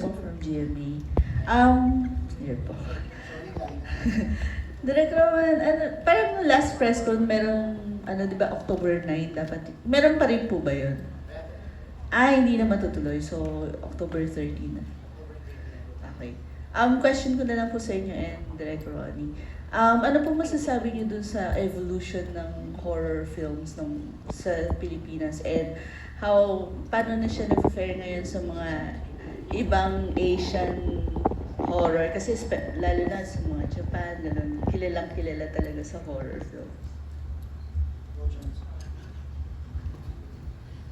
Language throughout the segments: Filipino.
from GMA. Um, here po. Direk Roman, ano, parang last press con, merong, ano, di ba, October 9 dapat. Meron pa rin po ba yun? Ah, hindi na matutuloy. So, October 13 na. Okay. Um, question ko na lang po sa inyo and Direk Ronnie. Um, ano po masasabi niyo dun sa evolution ng horror films nung sa Pilipinas and how, paano na siya na-fare ngayon sa mga ibang Asian horror? Kasi lalo na sa mga Japan, ganun, kilalang kilala talaga sa horror film.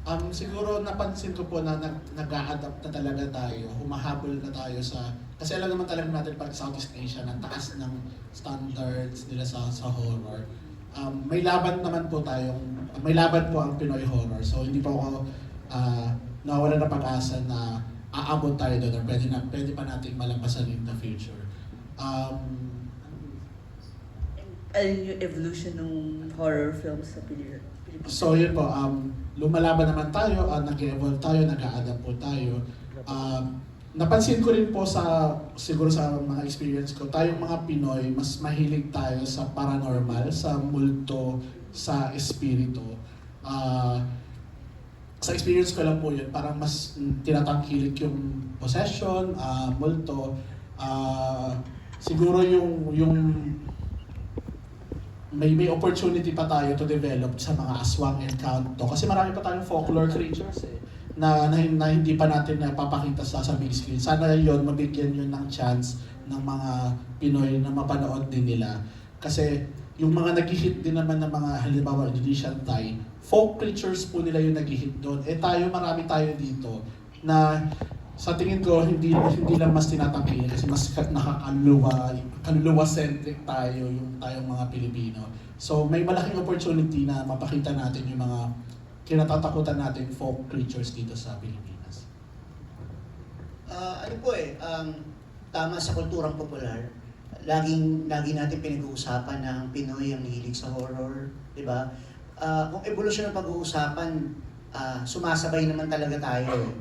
Um, siguro napansin ko po na nag, nag-a-adapt na talaga tayo, humahabol na tayo sa, kasi alam naman talaga natin pag Southeast Asia, ng taas ng standards nila sa, sa horror. Um, may laban naman po tayong, may laban po ang Pinoy horror, so hindi po ako uh, nawala na pag-asa na aabot tayo doon or pwede, na, pwede pa nating malampasan in the future. Um, Ano yung evolution ng horror films sa Pilipinas? So yun po, um, lumalaban naman tayo, uh, nag-evolve tayo, nag-a-adapt po tayo. Um, napansin ko rin po sa, siguro sa mga experience ko, tayong mga Pinoy, mas mahilig tayo sa paranormal, sa multo, sa espiritu. Ah, sa experience ko lang po yun, parang mas tinatangkilik yung possession, ah, multo. Ah, siguro yung, yung may may opportunity pa tayo to develop sa mga aswang encanto kasi marami pa tayong folklore creatures eh na, na, na hindi pa natin napapakita sa, sa big screen. Sana yon mabigyan yun ng chance ng mga Pinoy na mapanood din nila. Kasi yung mga nag-hit din naman ng mga halimbawa Indonesian Thai, folk creatures po nila yung nag-hit doon. Eh tayo, marami tayo dito na sa tingin ko hindi hindi lang mas tinatangkilik kasi mas ka- nakakaluluwa kaluluwa centric tayo yung tayong mga Pilipino. So may malaking opportunity na mapakita natin yung mga kinatatakutan natin folk creatures dito sa Pilipinas. Ah, ano po eh, um, tama sa kulturang popular, laging lagi natin pinag-uusapan ng Pinoy ang hilig sa horror, di ba? Ah, kung evolusyon ng pag-uusapan, ah, sumasabay naman talaga tayo.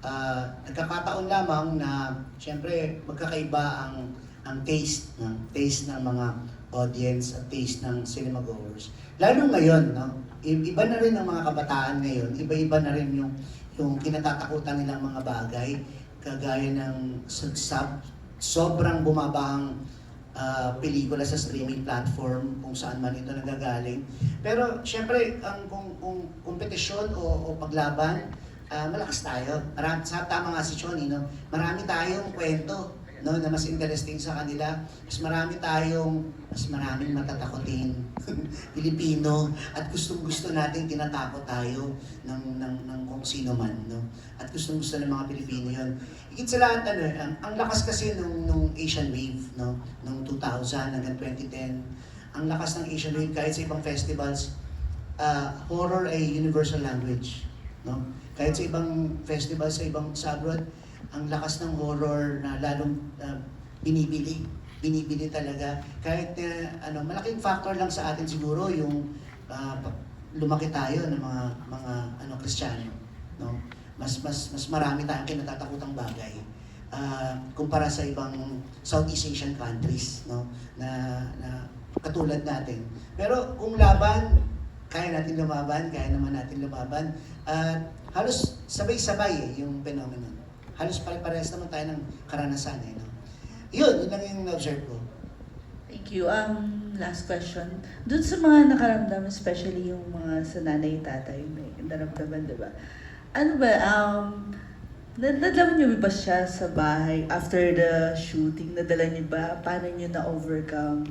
Ah, nagkakataon lamang na siyempre magkakaiba ang ang taste ng taste ng mga audience at taste ng cinema goers. Lalo ngayon, no? Iba na rin ang mga kabataan ngayon, iba-iba na rin yung yung kinatatakutan nilang mga bagay kagaya ng sub sobrang bumaba ah, pelikula sa streaming platform kung saan man ito nagagaling. Pero syempre, ang kung, kung kompetisyon o, o paglaban, ah, malakas tayo. Marami, sa tama nga si Choni, no? marami tayong kwento no, na mas interesting sa kanila. Mas marami tayong, mas maraming matatakotin Pilipino at gustong gusto nating tinatakot tayo ng, ng, ng kung sino man. No? At gustong gusto ng mga Pilipino yon. Higit sa lahat, ano, ang, ang lakas kasi nung, nung Asian Wave, no? nung 2000 hanggang 2010, ang lakas ng Asian Wave kahit sa ibang festivals, ah, horror ay universal language. No? Kahit sa ibang festival, sa ibang sa abroad, ang lakas ng horror na lalong ah, binibili. Binibili talaga. Kahit na ano malaking factor lang sa atin siguro yung pa- lumaki tayo ng mga mga ano Kristiyano no? Mas mas mas marami tayong kinatatakutang bagay ah, kumpara sa ibang Southeast Asian countries no? Na na katulad natin. Pero kung laban kaya natin lumaban kaya naman natin lumaban at halos sabay-sabay eh, yung phenomenon halos pare-parehas naman tayo ng karanasan eh no yun yun lang yung observe ko Thank you. Um, last question. Doon sa mga nakaramdam, especially yung mga sa nanay tatay, may naramdaman, di ba? Ano ba, um, nadala niyo ba siya sa bahay after the shooting? Nadala niyo ba? Paano niyo na-overcome?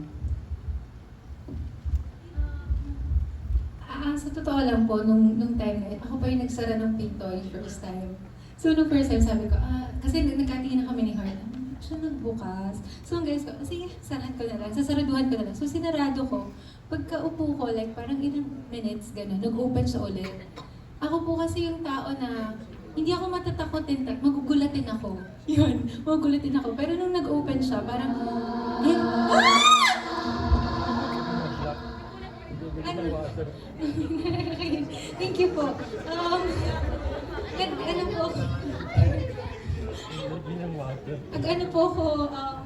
Ah, sa totoo lang po, nung, nung time na ako pa yung nagsara ng pinto yung first time. So, nung first time, sabi ko, ah, kasi nagkatingin na kami ni Heart, ah, siya nagbukas. So, ang guys ko, sige, saraan ko na lang, sasaraduhan ko na lang. So, sinarado ko. Pagka upo ko, like, parang ilang minutes, gano'n, nag-open siya ulit. Ako po kasi yung tao na, hindi ako matatakotin, tak, magugulatin ako. Yun, magugulatin ako. Pero nung nag-open siya, parang, ayun, ah! ano, Thank you po. Um, nag, ano po, Ag ano po ako, um,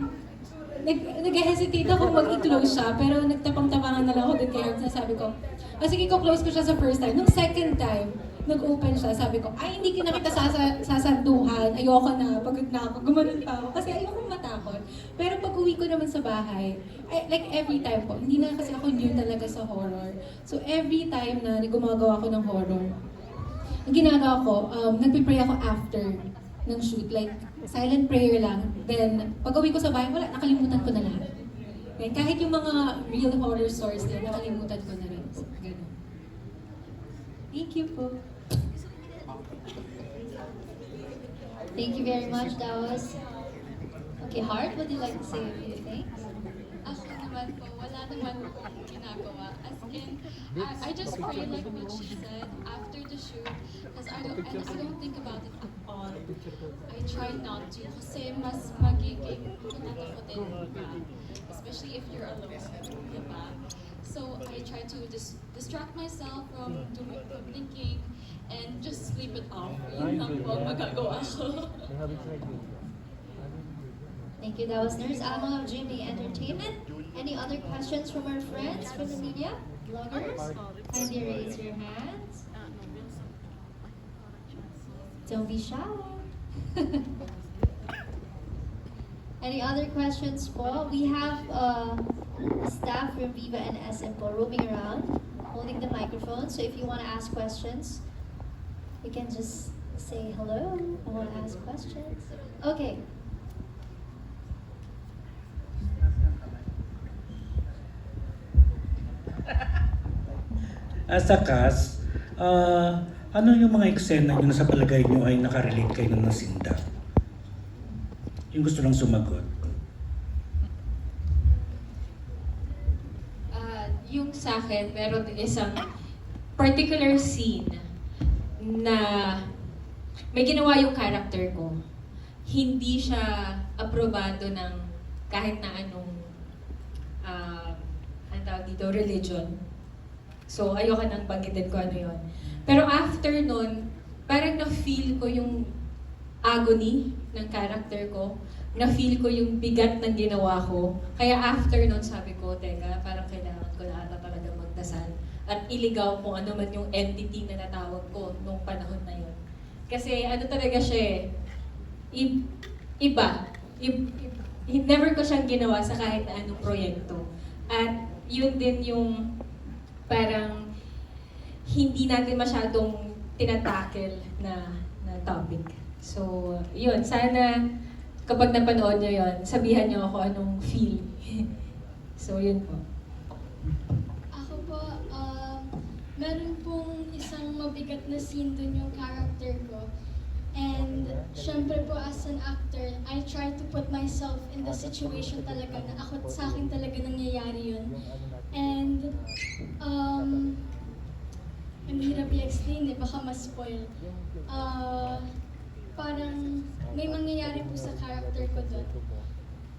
nag, nag-hesitate ako mag-i-close siya, pero nagtapang-tapangan na lang ako din kay sabi ko, ah, sige ko close ko siya sa first time. Nung second time, nag-open siya, sabi ko, ay hindi kita kita sasa, sasanduhan, ayoko na, pagod na ako, gumanon pa ako, kasi ayoko matakot. Pero pag uwi ko naman sa bahay, I- like every time po, hindi na kasi ako new talaga sa horror. So every time na gumagawa ako ng horror, ginagawa ko, um, nagpipray ako after ng shoot. Like, silent prayer lang. Then, pag uwi ko sa bahay, wala, nakalimutan ko na lahat. Then, kahit yung mga real horror stories din, nakalimutan ko na rin. So, ganun. Thank you po. Thank you very much. That was okay. Heart, what do you like to say a few things? Ako naman po, wala naman po ginagawa. As in, I, I just pray like she said after the shoot. Because I don't, I, I don't think about it at all. I try not to. Kasi mas magiging natatakotin ka. Especially if you're alone. Diba? So I try to just distract myself from doing, from thinking and just sleep it off. Yun lang po magagawa ko. Thank you. That was Nurse Alma of Jimmy Entertainment. Any other questions from our friends from the media, bloggers? Kindly raise your hands. Don't be shy. Any other questions po? We have uh, staff from Viva and SM po roaming around, holding the microphone. So if you want to ask questions, you can just say hello. I want to ask questions. Okay. As a cast, ah, ano yung mga eksena nyo na sa palagay nyo ay nakarelate kayo ng nasinda? Yung gusto lang sumagot. Ah, yung sa akin, meron isang particular scene na may ginawa yung character ko. Hindi siya aprobado ng kahit na anong uh, ang tawag dito, religion. So, ayoko nang banggitin ko ano yon. Pero after nun, parang na-feel ko yung agony ng character ko. Na-feel ko yung bigat ng ginawa ko. Kaya after nun, sabi ko, teka, parang kailangan ko na ata talaga magdasal. At iligaw kung ano man yung entity na natawag ko nung panahon na yun. Kasi ano talaga siya eh, iba. I- i- never ko siyang ginawa sa kahit anong proyekto. At yun din yung parang hindi natin masyadong tinatackle na, na topic. So, yun. Sana kapag napanood nyo yun, sabihan nyo ako anong feel. so, yun po. Ako po, um, meron pong isang mabigat na scene dun yung character ko. And syempre po as an actor, I try to put myself in the situation talaga na ako sa akin talaga nangyayari yun. And um, ang hirap i-explain eh, baka mas-spoil. Ah, parang may mangyayari po sa character ko doon.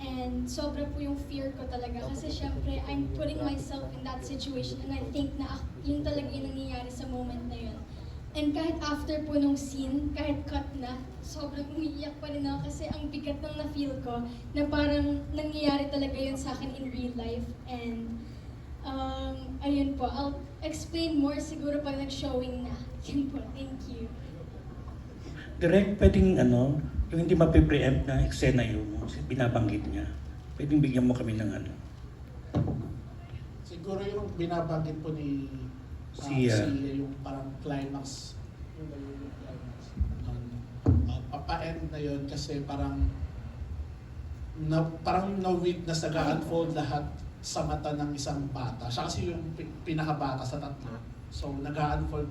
And sobra po yung fear ko talaga kasi syempre I'm putting myself in that situation and I think na yun talaga yung nangyayari sa moment na yun. And kahit after po nung scene, kahit cut na, sobrang umiiyak pa rin ako kasi ang bigat ng na-feel ko na parang nangyayari talaga yun sa akin in real life. And um, ayun po, I'll explain more siguro pag nag-showing na. Yun po, thank you. Direct, pwedeng ano, yung hindi mapipreempt na eksena yung binabanggit niya. Pwedeng bigyan mo kami ng ano. Siguro yung binabanggit po ni uh, Sia. Sia, yung parang climax. Yung ba yung climax? Uh, papa-end na yun kasi parang na, parang na-witness nag-unfold lahat sa mata ng isang bata. Siya kasi yung pi- pinakabata sa tatlo. So nag-unfold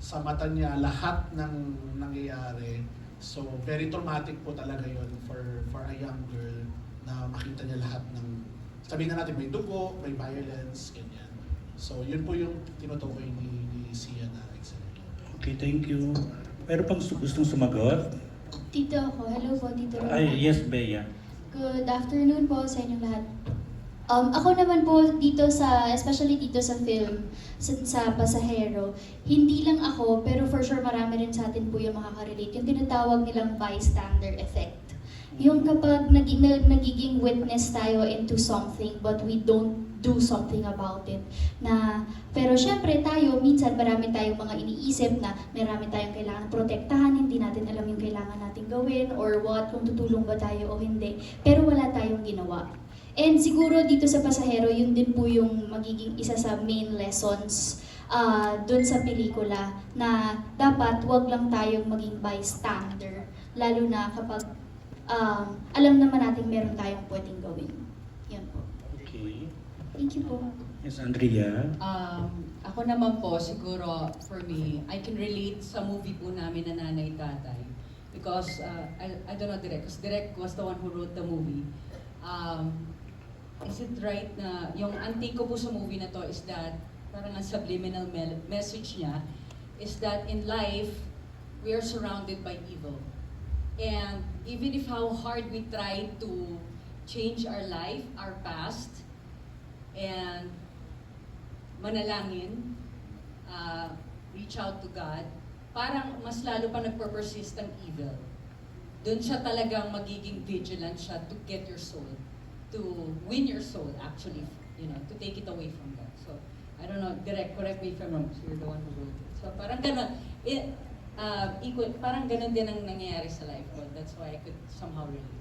sa mata niya lahat ng nangyayari. So very traumatic po talaga yun for for a young girl na makita niya lahat ng sabihin na natin may dugo, may violence, ganyan. So yun po yung tinutukoy ni, ni Sia na excellent. Okay, thank you. Pero pang gustong sumagot? Tito ako. Hello po, Tito Ron. Ay, yes, Bea. Good afternoon po sa inyong lahat. Um, ako naman po dito sa, especially dito sa film, sa, sa Pasahero, hindi lang ako, pero for sure marami rin sa atin po yung makaka-relate, yung tinatawag nilang bystander effect. Yung kapag nagi, na, nagiging witness tayo into something but we don't do something about it. Na, pero syempre tayo, minsan marami tayong mga iniisip na marami tayong kailangan protektahan, hindi natin alam yung kailangan natin gawin or what, kung tutulong ba tayo o hindi. Pero wala tayong ginawa. And siguro dito sa pasahero, yun din po yung magiging isa sa main lessons uh, dun sa pelikula na dapat wag lang tayong maging bystander. Lalo na kapag um, alam naman natin meron tayong pwedeng gawin. Yan po. Okay. Thank you po. Yes, Andrea. Um, ako naman po, siguro, for me, I can relate sa movie po namin na Nanay Tatay. Because, uh, I, I don't know Direk, because Direk was the one who wrote the movie. Um, is it right na, yung antique ko po sa movie na to is that, parang ang subliminal message niya, is that in life, we are surrounded by evil. And even if how hard we try to change our life, our past, and manalangin, uh, reach out to God, parang mas lalo pa nagper-persist ang evil. Doon siya talagang magiging vigilant siya to get your soul, to win your soul actually, you know, to take it away from God. So, I don't know, direct, correct me if I'm wrong, you're the one who wrote it. So, parang gano'n, it, uh, equal, parang gano'n din ang nangyayari sa life ko. That's why I could somehow relate.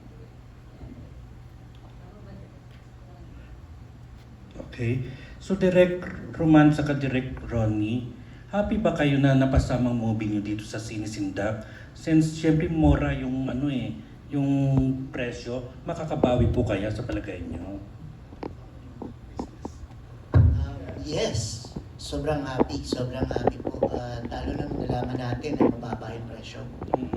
Okay. So, Direct Roman saka Direct Ronnie, happy ba kayo na napasamang movie nyo dito sa Sinisindak? Since, syempre, mora yung, ano eh, yung presyo, makakabawi po kaya sa palagay nyo? Um, yes, sobrang happy, sobrang happy po. Uh, lalo na nung nalaman natin na mababa yung presyo.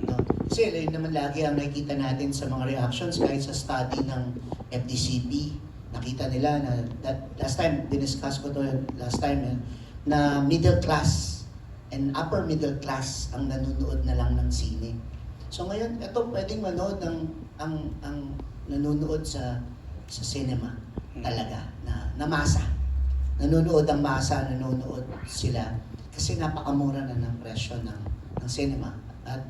No? Kasi yun naman lagi ang nakikita natin sa mga reactions kahit sa study ng FDCP. Nakita nila na that, last time, diniscuss ko to last time, eh, na middle class and upper middle class ang nanonood na lang ng sine. So ngayon, ito pwedeng manood ng ang ang nanonood sa sa cinema talaga na na masa. Nanonood ang masa, nanonood sila kasi napakamura na ng presyo ng ng cinema. At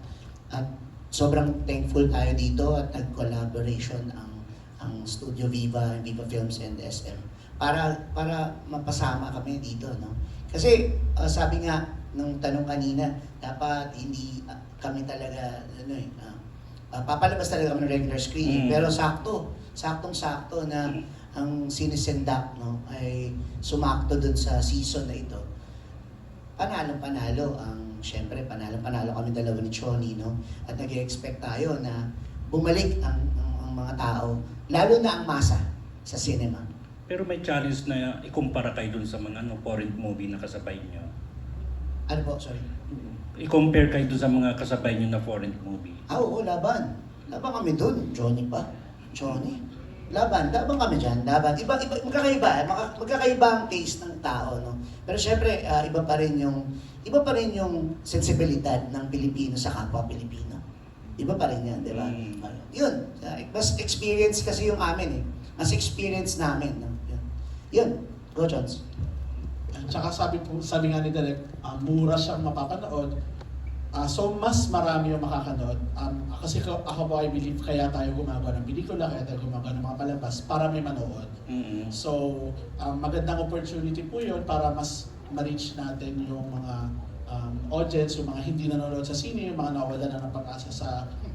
at sobrang thankful tayo dito at nag-collaboration ang ang Studio Viva, Viva Films and SM para para mapasama kami dito, no? Kasi uh, sabi nga nung tanong kanina, dapat hindi uh, kami talaga ano eh, uh, uh, papalabas talaga kami ng regular screening, Mm. pero sakto, saktong-sakto na ang sinisendak no ay sumakto dun sa season na ito. Panalong panalo ang syempre panalong panalo kami dalawa ni Choni no at nag-expect tayo na bumalik ang, ang, ang mga tao lalo na ang masa sa cinema. Pero may challenge na ikumpara kayo dun sa mga ano, foreign movie na kasabay nyo. Ano po, sorry. I-compare kayo dun sa mga kasabay nyo na foreign movie. Ah, oo, laban. Laban kami dun. Johnny pa. Johnny. Laban. Laban kami dyan. Laban. Iba, iba, magkakaiba. eh. Maka- Magkakaiba ang taste ng tao, no? Pero syempre, ah, iba pa rin yung, iba pa rin yung sensibilidad ng Pilipino sa kapwa Pilipino. Iba pa rin yan, di ba? Mm. Ah, yun. Ah, Mas experience kasi yung amin eh. Mas experience namin, no? Yun. Yun. Go, Johns. At saka sabi po, sabi nga ni Direk, ah, mura siyang mapapanood. Ah, so mas marami yung makakanood. Um, kasi ko, ako po I believe kaya tayo gumagawa ng pelikula, kaya tayo gumagawa ng mga palabas para may manood. mm So, um, magandang opportunity po yun para mas ma-reach natin yung mga um, audience, yung mga hindi nanonood sa sine, yung mga nawala na ng pag-asa sa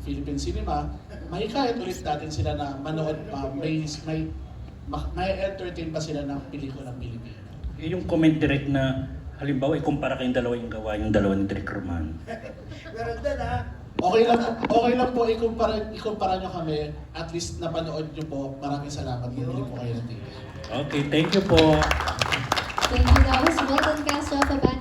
Philippine cinema. Mahikayat ulit natin sila na manood pa, may, may, ma- may entertain pa sila ng pelikulang Pilipino. Eh, Yung comment direct na, halimbawa, ikumpara kayong dalawa yung gawa yung dalawa ni Direk Roman. Meron din, ha? Okay lang, okay lang po ikumpara, ikumpara nyo kami. At least napanood nyo po. Maraming salamat. Bumili po kayo ng ticket. Okay, thank you po. Thank you. That was Milton Castro of Abante